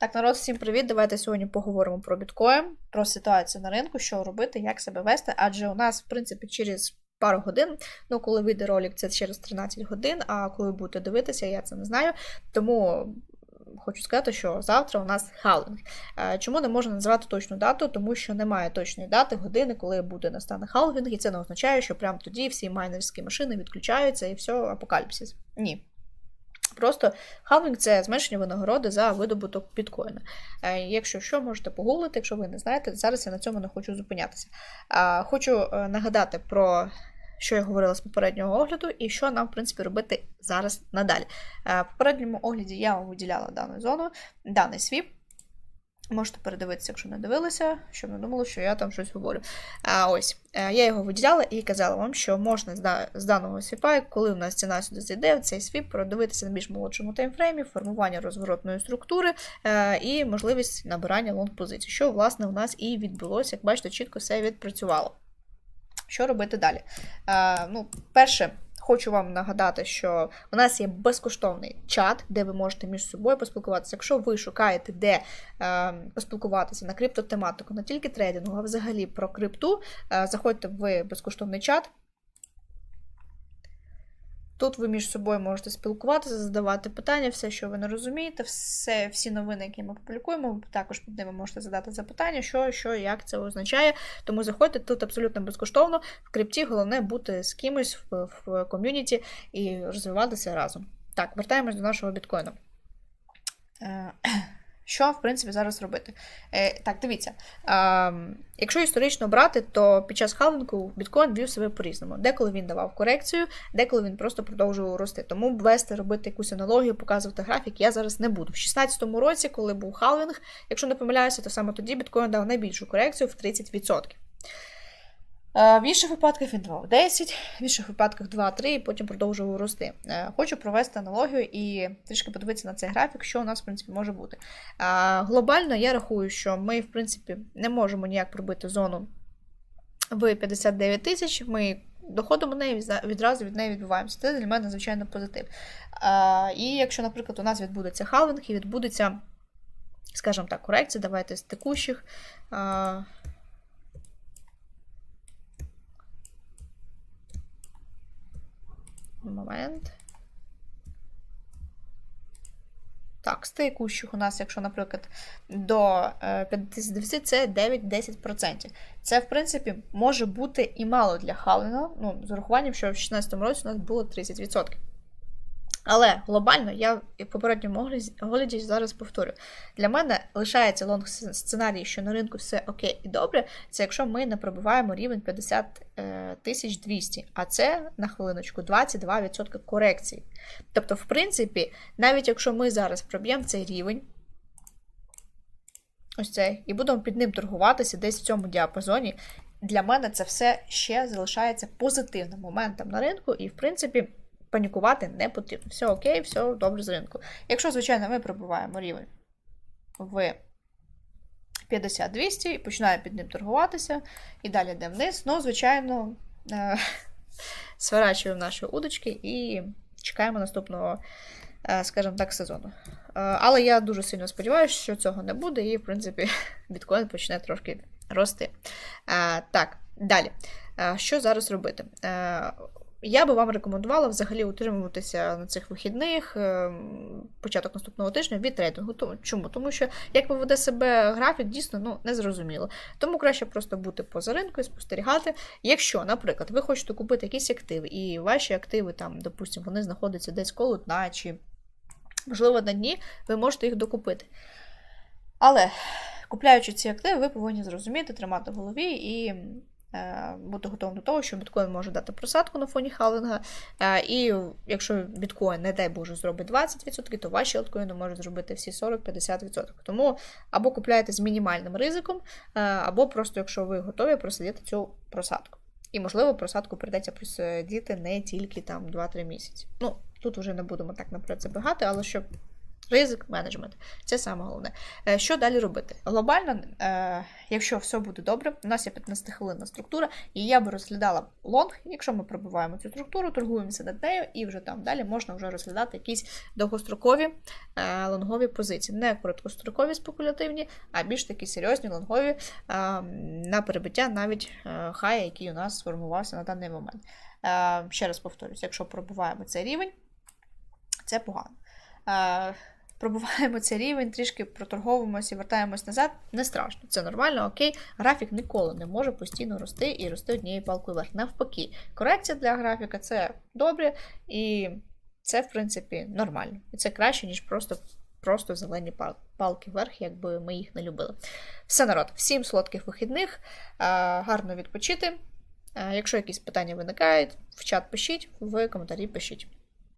Так, народ, всім привіт! Давайте сьогодні поговоримо про біткоін, про ситуацію на ринку, що робити, як себе вести. Адже у нас, в принципі, через пару годин, ну коли вийде ролик, це через 13 годин, а коли будете дивитися, я це не знаю. Тому хочу сказати, що завтра у нас халвінг. Е, Чому не можна називати точну дату? Тому що немає точної дати, години, коли буде настане халвінг, і це не означає, що прямо тоді всі майнерські машини відключаються і все, апокаліпсис. Ні. Просто халвінг це зменшення винагороди за видобуток біткоїна. Е, Якщо що, можете погуглити, якщо ви не знаєте, зараз я на цьому не хочу зупинятися. Хочу е, нагадати про що я говорила з попереднього огляду, і що нам, в принципі, робити зараз надалі. Е, В попередньому огляді я вам виділяла дану зону, даний свіп. Можете передивитися, якщо не дивилися, щоб не думали, що я там щось говорю. А ось е, я його виділяла і казала вам, що можна з даного свіпа, коли у нас ціна сюди зайде, в цей свіп продивитися на більш молодшому таймфреймі, формування розворотної структури е, і можливість набирання лонг позицій, що власне у нас і відбулося. Як бачите, чітко все відпрацювало. Що робити далі? Е, ну, перше, хочу вам нагадати, що у нас є безкоштовний чат, де ви можете між собою поспілкуватися. Якщо ви шукаєте, де е, поспілкуватися на криптотематику, не тільки трейдингу, а взагалі про крипту, е, заходьте в безкоштовний чат. Тут ви між собою можете спілкуватися, задавати питання, все, що ви не розумієте, все, всі новини, які ми публікуємо, також під ними можете задати запитання, що, що, як це означає. Тому заходьте тут абсолютно безкоштовно. В крипті головне бути з кимось в, в ком'юніті і розвиватися разом. Так, вертаємось до нашого біткоїну. Що, в принципі, зараз робити? Е, так, дивіться. Е, якщо історично брати, то під час халвінгу біткоін вів себе по-різному. Деколи він давав корекцію, деколи він просто продовжував рости. Тому вести, робити якусь аналогію, показувати графік я зараз не буду. В 2016 році, коли був халвінг, якщо не помиляюся, то саме тоді біткоін дав найбільшу корекцію в 30%. Е, В інших випадках він давав 10, в інших випадках 2-3 і потім продовжував рости. Е, Хочу провести аналогію і трішки подивитися на цей графік, що у нас, в принципі, може бути. Е, Глобально я рахую, що ми, в принципі, не можемо ніяк пробити зону в 59 тисяч. Ми доходимо до неї, відразу від неї відбуваємося. Це для мене, звичайно, позитив. І якщо, наприклад, у нас відбудеться халвінг і відбудеться, скажімо так, корекція, давайте з текущих. Момент. Так, з текущих у нас, якщо, наприклад, до е, 59 це 9-10%. Це, в принципі, може бути і мало для халвінгу, ну, з урахуванням, що в 2016 році у нас було 30%. Але глобально я в попередньому огляді- зараз повторю. Для мене лишається лонг сценарій, що на ринку все окей і добре. Це якщо ми не пробиваємо рівень 50 е, тисяч 200, а це на хвилиночку 22% корекції. Тобто, в принципі, навіть якщо ми зараз проб'ємо цей рівень, ось цей, і будемо під ним торгуватися десь в цьому діапазоні, для мене це все ще залишається позитивним моментом на ринку, і, в принципі, панікувати не потрібно. Все окей, все добре з ринку. Якщо, звичайно, ми пробиваємо рівень в 50-200 і починаємо під ним торгуватися, і далі йде вниз, ну, звичайно, е- сворачуємо наші удочки і чекаємо наступного, е, скажімо так, сезону. Е, Але я дуже сильно сподіваюся, що цього не буде, і, в принципі, біткоін почне трошки рости. Е, Так, далі. Що зараз робити? Я би вам рекомендувала взагалі утримуватися на цих вихідних, е, початок наступного тижня від трейдингу. Чому? Тому що як поведе себе графік, дійсно ну, незрозуміло. Тому краще просто бути поза ринкою, спостерігати. Якщо, наприклад, ви хочете купити якісь активи, і ваші активи, там, допустимо, вони знаходяться десь коло дна, чи, можливо, на дні, ви можете їх докупити. Але купляючи ці активи, ви повинні зрозуміти, тримати в голові і бути готовим до того, що біткоін може дати просадку на фоні халвінга. Е, і якщо біткоін, не дай Боже, зробить 20%, то ваші алткоїни можуть зробити всі 40-50%. Тому або купляєте з мінімальним ризиком, е, або просто, якщо ви готові, просидіти цю просадку. І, можливо, просадку прийдеться просидіти не тільки там 2-3 місяці. Ну, тут вже не будемо так наперед забігати, але щоб Ризик менеджмент. Це саме головне. Е, Що далі робити? Глобально, е, якщо все буде добре, у нас є 15-хвилинна структура, і я би розглядала лонг, якщо ми пробиваємо цю структуру, торгуємося над нею, і вже там далі можна вже розглядати якісь довгострокові е, лонгові позиції. Не короткострокові спекулятивні, а більш такі серйозні лонгові на перебиття навіть хая, який у нас сформувався на даний момент. Ще раз повторюсь, якщо пробиваємо цей рівень, це погано. Пробуваємо цей рівень, трішки проторговуємося і вертаємось назад. Не страшно, це нормально, окей. Графік ніколи не може постійно рости і рости однією палкою вверх. Навпаки, корекція для графіка це добре, і це, в принципі, нормально. І це краще, ніж просто, просто зелені палки вверх, якби ми їх не любили. Все, народ, всім солодких вихідних, гарно відпочити. Якщо якісь питання виникають, в чат пишіть, в коментарі пишіть.